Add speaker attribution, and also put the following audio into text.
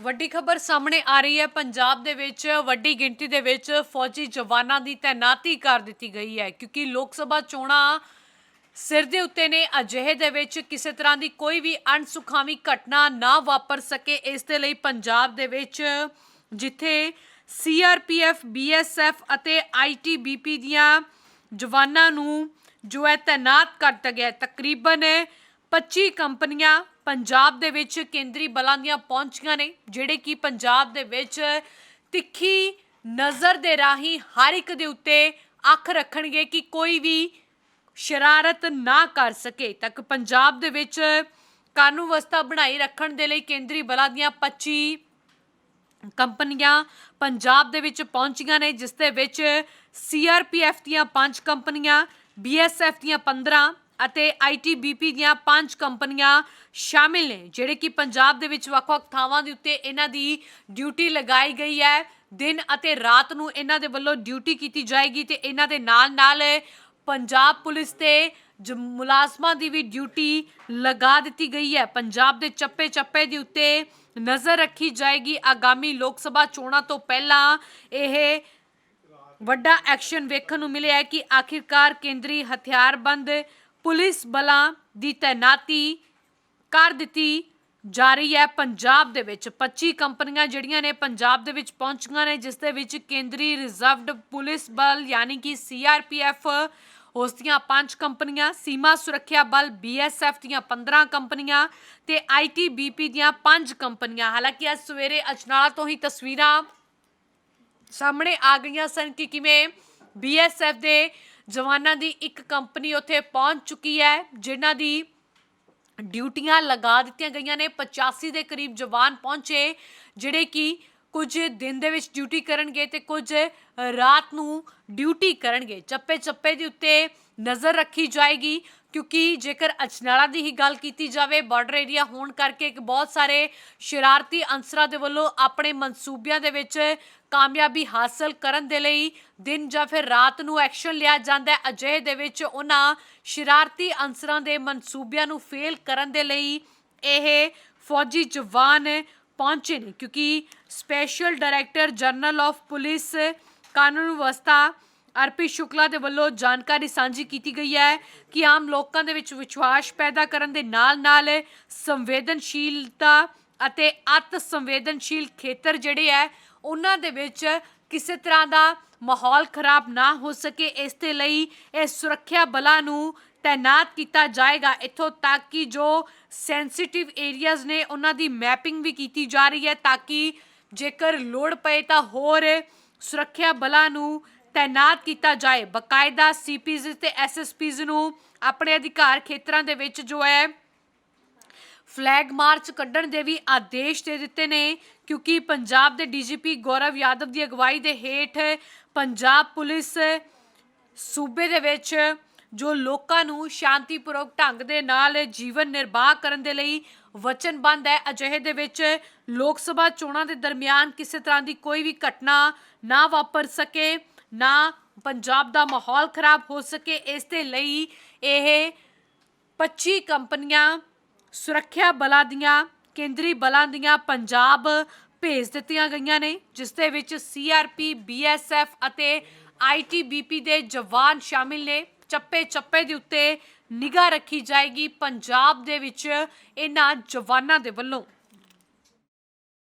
Speaker 1: ਵੱਡੀ ਖਬਰ ਸਾਹਮਣੇ ਆ ਰਹੀ ਹੈ। ਪੰਜਾਬ ਦੇ ਵਿੱਚ ਵੱਡੀ ਗਿਣਤੀ ਦੇ ਵਿੱਚ ਫੌਜੀ ਜਵਾਨਾਂ ਦੀ ਤਾਇਨਾਤੀ ਕਰ ਦਿੱਤੀ ਗਈ ਹੈ ਕਿਉਂਕਿ ਲੋਕ ਸਭਾ ਚੋਣਾਂ ਸਿਰ ਦੇ ਉੱਤੇ ਨੇ। ਅਜਿਹੇ ਦੇ ਵਿੱਚ ਕਿਸੇ ਤਰ੍ਹਾਂ ਦੀ ਕੋਈ ਵੀ ਅਣਸੁਖਾਵੀ ਘਟਨਾ ਨਾ ਵਾਪਰ ਸਕੇ। ਇਸ ਦੇ ਲਈ ਪੰਜਾਬ ਦੇ ਵਿੱਚ ਜਿੱਥੇ ਸੀਆਰਪੀਐਫ ਬੀਐਸਐਫ ਅਤੇ ਆਈਟੀਬੀਪੀ ਦੀਆਂ ਜਵਾਨਾਂ ਨੂੰ ਜੋ ਹੈ ਤਾਇਨਾਤ ਕਰ ਦਿੱਤਾ ਗਿਆ ਤਕਰੀਬਨ 25 ਕੰਪਨੀਆਂ ਪੰਜਾਬ ਦੇ ਵਿੱਚ ਕੇਂਦਰੀ ਬਲਾਂ ਦੀਆਂ ਪਹੁੰਚੀਆਂ ਨੇ, ਜਿਹੜੇ ਕਿ ਪੰਜਾਬ ਦੇ ਵਿੱਚ ਤਿੱਖੀ ਨਜ਼ਰ ਦੇ ਰਾਹੀਂ ਹਰ ਇੱਕ ਦੇ ਉੱਤੇ ਅੱਖ ਰੱਖਣਗੇ ਕਿ ਕੋਈ ਵੀ ਸ਼ਰਾਰਤ ਨਾ ਕਰ ਸਕੇ। ਤੱਕ ਪੰਜਾਬ ਦੇ ਵਿੱਚ ਕਾਨੂੰਨ ਵਿਵਸਥਾ ਬਣਾਈ ਰੱਖਣ ਦੇ ਲਈ ਕੇਂਦਰੀ ਬਲਾਂ ਦੀਆਂ 25 ਕੰਪਨੀਆਂ ਪੰਜਾਬ ਦੇ ਵਿੱਚ ਪਹੁੰਚੀਆਂ ਨੇ, ਜਿਸ ਦੇ ਵਿੱਚ ਸੀਆਰਪੀਐਫ ਦੀਆਂ 5 ਕੰਪਨੀਆਂ ਬੀਐਸਐਫ ਦੀਆਂ 15 ਅਤੇ ਆਈਟੀਬੀਪੀ ਦੀਆਂ ਪੰਜ ਕੰਪਨੀਆਂ ਸ਼ਾਮਿਲ ਨੇ, ਜਿਹੜੇ ਕਿ ਪੰਜਾਬ ਦੇ ਵਿੱਚ ਵੱਖ-ਵੱਖ ਥਾਵਾਂ ਦੇ ਉੱਤੇ ਇਹਨਾਂ ਦੀ ਡਿਊਟੀ ਲਗਾਈ ਗਈ ਹੈ। ਦਿਨ ਅਤੇ ਰਾਤ ਨੂੰ ਇਹਨਾਂ ਦੇ ਵੱਲੋਂ ਡਿਊਟੀ ਕੀਤੀ ਜਾਏਗੀ ਤੇ ਇਹਨਾਂ ਦੇ ਨਾਲ-ਨਾਲ ਪੰਜਾਬ ਪੁਲਿਸ ਤੇ ਜ- ਮੁਲਾਜ਼ਮਾਂ ਦੀ ਵੀ ਡਿਊਟੀ ਲਗਾ ਦਿੱਤੀ ਗਈ ਹੈ। ਪੰਜਾਬ ਦੇ ਚੱਪੇ-ਚੱਪੇ ਦੇ ਉੱਤੇ ਨਜ਼ਰ ਰੱਖੀ ਜਾਏਗੀ। ਆਗਾਮੀ ਲੋਕ ਸਭਾ ਚੋਣਾਂ ਤੋਂ ਪਹਿਲਾਂ ਇਹ ਵੱਡਾ ਐਕਸ਼ਨ ਵੇਖਣ ਨੂੰ ਮਿਲਿਆ ਕਿ ਆਖਿਰਕਾਰ ਕੇਂਦਰੀ ਹਥਿਆਰਬੰਦ ਪੁਲਿਸ ਬਲਾਂ ਦੀ ਤਾਇਨਾਤੀ ਕਰ ਦਿੱਤੀ ਜਾ ਰਹੀ ਹੈ। ਪੰਜਾਬ ਦੇ ਵਿੱਚ 25 ਕੰਪਨੀਆਂ ਜਿਹੜੀਆਂ ਨੇ ਪੰਜਾਬ ਦੇ ਵਿੱਚ ਪਹੁੰਚੀਆਂ ਨੇ, ਜਿਸ ਦੇ ਵਿੱਚ ਕੇਂਦਰੀ ਰਿਜ਼ਰਵਡ ਪੁਲਿਸ ਬਲ ਯਾਨੀ ਕਿ ਸੀਆਰਪੀਐਫ ਉਸ ਦੀਆਂ 5 ਕੰਪਨੀਆਂ, ਸੀਮਾ ਸੁਰੱਖਿਆ ਬਲ ਬੀਐਸਐਫ ਦੀਆਂ 15 ਕੰਪਨੀਆਂ ਤੇ ਆਈਟੀਬੀਪੀ ਦੀਆਂ 5 ਕੰਪਨੀਆਂ। ਹਾਲਾਂਕਿ ਅੱਜ ਸਵੇਰੇ ਅਜਨਾਲਾ ਤੋਂ ਹੀ ਤਸਵੀਰਾਂ ਸਾਹਮਣੇ ਆ ਗਈਆਂ ਸਨ ਕਿ ਕਿਵੇਂ ਬੀਐਸਐਫ ਦੇ ਜਵਾਨਾਂ ਦੀ ਇੱਕ ਕੰਪਨੀ ਉੱਥੇ ਪਹੁੰਚ ਚੁੱਕੀ ਹੈ, ਜਿਨ੍ਹਾਂ ਦੀ ਡਿਊਟੀਆਂ ਲਗਾ ਦਿੱਤੀਆਂ ਗਈਆਂ ਨੇ। 85 ਦੇ ਕਰੀਬ ਜਵਾਨ ਪਹੁੰਚੇ, ਜਿਹੜੇ ਕਿ ਕੁਝ ਦਿਨ ਦੇ ਵਿੱਚ ਡਿਊਟੀ ਕਰਨਗੇ ਤੇ ਕੁਝ ਰਾਤ ਨੂੰ ਡਿਊਟੀ ਕਰਨਗੇ। ਚੱਪੇ ਚੱਪੇ ਦੇ ਉੱਤੇ ਨਜ਼ਰ ਰੱਖੀ ਜਾਏਗੀ। ਕਿਉਂਕਿ ਜੇਕਰ ਅਜਨਾਲਾ ਦੀ ਹੀ ਗੱਲ ਕੀਤੀ ਜਾਵੇ ਬਾਰਡਰ ਏਰੀਆ ਹੋਣ ਕਰਕੇ ਇੱਕ ਬਹੁਤ ਸਾਰੇ ਸ਼ਰਾਰਤੀ ਅੰਸਰਾਂ ਦੇ ਵੱਲੋਂ ਆਪਣੇ ਮਨਸੂਬਿਆਂ ਦੇ ਵਿੱਚ ਕਾਮਯਾਬੀ ਹਾਸਲ ਕਰਨ ਦੇ ਲਈ ਦਿਨ ਜਾਂ ਫਿਰ ਰਾਤ ਨੂੰ ਐਕਸ਼ਨ ਲਿਆ ਜਾਂਦਾ ਹੈ। ਅਜਿਹੇ ਦੇ ਵਿੱਚ ਉਹਨਾਂ ਸ਼ਰਾਰਤੀ ਅੰਸਰਾਂ ਦੇ ਮਨਸੂਬਿਆਂ ਨੂੰ ਫੇਲ ਕਰਨ ਦੇ ਲਈ ਇਹ ਫੌਜੀ ਜਵਾਨ ਪਹੁੰਚੇ ਨੇ। ਕਿਉਂਕਿ special director general of police ਕਾਨੂੰਨ ਵਿਵਸਥਾ ਆਰਪੀ ਸ਼ੁਕਲਾ ਦੇ ਵੱਲੋਂ ਜਾਣਕਾਰੀ ਸਾਂਝੀ ਕੀਤੀ ਗਈ ਹੈ ਕਿ ਆਮ ਲੋਕਾਂ ਦੇ ਵਿੱਚ ਵਿਸ਼ਵਾਸ ਪੈਦਾ ਕਰਨ ਦੇ ਨਾਲ-ਨਾਲ ਸੰਵੇਦਨਸ਼ੀਲਤਾ ਅਤੇ ਅਤ ਸੰਵੇਦਨਸ਼ੀਲ ਖੇਤਰ ਜਿਹੜੇ ਹੈ, ਉਹਨਾਂ ਦੇ ਵਿੱਚ ਕਿਸੇ ਤਰ੍ਹਾਂ ਦਾ ਮਾਹੌਲ ਖਰਾਬ ਨਾ ਹੋ ਸਕੇ। ਇਸ ਦੇ ਲਈ ਇਹ ਸੁਰੱਖਿਆ ਬਲਾਂ ਨੂੰ ਤਾਇਨਾਤ ਕੀਤਾ ਜਾਏਗਾ ਇੱਥੋਂ ਤੱਕ ਕਿ ਜੋ ਸੈਂਸਿਟਿਵ ਏਰੀਆਜ਼ ਨੇ, ਉਹਨਾਂ ਦੀ ਮੈਪਿੰਗ ਵੀ ਕੀਤੀ ਜਾ ਰਹੀ ਹੈ ਤਾਂ ਕਿ ਜੇਕਰ ਲੋੜ ਪਏ ਤਾਂ ਹੋਰ ਸੁਰੱਖਿਆ ਬਲਾਂ ਨੂੰ ਤਾਇਨਾਤ ਕੀਤਾ ਜਾਏ। ਬਕਾਇਦਾ ਸੀਪੀਜ਼ ਤੇ ਐਸਐਸਪੀਜ਼ ਨੂੰ ਆਪਣੇ ਅਧਿਕਾਰ ਖੇਤਰਾਂ ਦੇ ਵਿੱਚ ਜੋ ਹੈ, ਫਲੈਗ ਮਾਰਚ ਕੱਢਣ ਦੇ ਵੀ ਆਦੇਸ਼ ਦੇ ਦਿੱਤੇ ਨੇ, ਕਿਉਂਕਿ ਪੰਜਾਬ ਦੇ ਡੀਜੀਪੀ ਗੌਰਵ ਯਾਦਵ ਦੀ ਅਗਵਾਈ ਦੇ ਹੇਠ ਪੰਜਾਬ ਪੁਲਿਸ ਸੂਬੇ ਦੇ ਵਿੱਚ ਜੋ ਲੋਕਾਂ ਨੂੰ ਸ਼ਾਂਤੀਪੂਰਵਕ ਢੰਗ ਦੇ ਨਾਲ ਜੀਵਨ ਨਿਰਵਾਹ ਕਰਨ ਦੇ ਲਈ ਵਚਨਬੰਦ ਹੈ, ਅਜਿਹੇ ਦੇ ਵਿੱਚ ਲੋਕ ਸਭਾ ਚੋਣਾਂ ਦੇ ਦਰਮਿਆਨ ਕਿਸੇ ਤਰ੍ਹਾਂ ਦੀ ਕੋਈ ਵੀ ਘਟਨਾ ਨਾ ਵਾਪਰ ਸਕੇ। ਨਾ ਪੰਜਾਬ ਦਾ ਮਾਹੌਲ ਖਰਾਬ ਹੋ ਸਕੇ, ਇਸ ਦੇ ਲਈ ਇਹ 25 ਕੰਪਨੀਆਂ ਸੁਰੱਖਿਆ ਬਲਾਂ ਦੀਆਂ, ਕੇਂਦਰੀ ਬਲਾਂ ਦੀਆਂ ਪੰਜਾਬ ਭੇਜ ਦਿੱਤੀਆਂ ਗਈਆਂ ਨੇ, ਜਿਸ ਦੇ ਵਿੱਚ ਸੀਆਰਪੀ ਬੀਐਸਐਫ ਅਤੇ ਆਈਟੀਬੀਪੀ ਦੇ ਜਵਾਨ ਸ਼ਾਮਿਲ ਨੇ। ਚੱਪੇ ਚੱਪੇ ਦੇ ਉੱਤੇ ਨਿਗਾਹ ਰੱਖੀ ਜਾਏਗੀ ਪੰਜਾਬ ਦੇ ਵਿੱਚ ਇਹਨਾਂ ਜਵਾਨਾਂ ਦੇ ਵੱਲੋਂ।